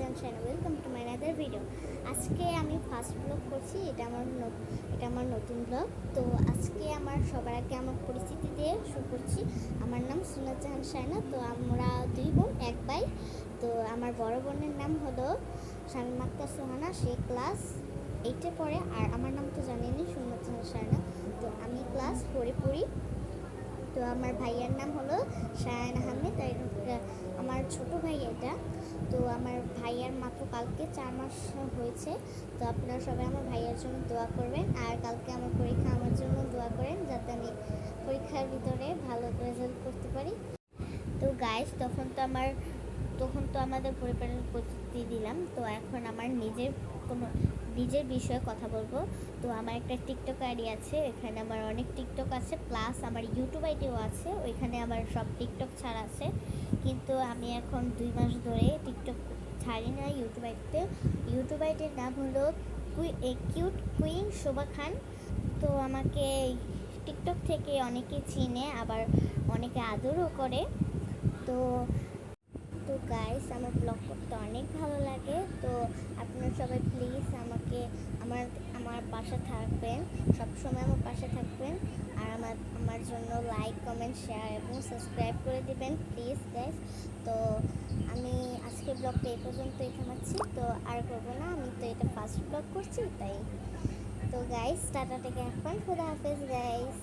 জানশন welcome to my other video আজকে আমি first blog করছি, এটা আমার এটা আমার নতুন ব্লগ তো আজকে আমার সবার আগে আমার পরিচিতি দিয়ে শুরু করছি। আমার নাম সুনাত জাহান সায়না, তো আমরা দুই বোন, এক ভাই। তো আমার বড় বোনের নাম হলো শামিম সোহানা, সে ক্লাস এইটে পড়ে, আর আমার নাম তো জানেনি সুনাত জাহান সায়না। তো আমি ক্লাস ফোরে পড়ি। তো আমার ভাইয়ার নাম হলো শায়ান আহমেদ আমার ছোট ভাই এটা। তো আমার ভাইয়ার মাত্র কালকে চার মাস হয়েছে। তো আপনারা সবাই আমার ভাইয়ার জন্য দোয়া করবেন। আর কালকে আমার পরীক্ষা আমার জন্য দোয়া করেন যাতে আমি পরীক্ষার ভিতরে ভালো রেজাল্ট করতে পারি। তো গাইস তখন তো আমার, তখন তো আমাদের পরিবারের প্রস্তুতি দিলাম। তো এখন আমার নিজের কোনো নিজের বিষয়ে কথা বলব। তো আমার একটা টিকটক আইডি আছে, এখানে আমার অনেক টিকটক আছে প্লাস আমার ইউটিউব আইডিও আছে, ওইখানে আমার সব টিকটক ছাড়া আছে। কিন্তু আমি এখন দুই মাস ধরে টিকটক ছাড়ি না ইউটিউব আইডিতে ইউটিউব আইডির নাম হলো কিউট কুইন শোভা খান। তো আমাকে টিকটক থেকে অনেকে চিনে, আবার অনেকে আদরও করে। তো তো গাইস আমার ব্লগ করতে অনেক ভালো লাগে। তো আপনারা সবাই প্লিজ আমাকে আমার আমার পাশে থাকবেন, সবসময় আমার পাশে থাকবেন। আর আমার আমার জন্য লাইক কমেন্ট শেয়ার এবং সাবস্ক্রাইব করে দিবেন প্লিজ গাইস তো আমি আজকে ব্লগটা এই পর্যন্তই থামাচ্ছি। তো আর করব না, আমি তো এটা ফার্স্ট ব্লগ করছি, তাই। তো গাইস টাটা থেকে এখন, খুদা হাফেজ গাইস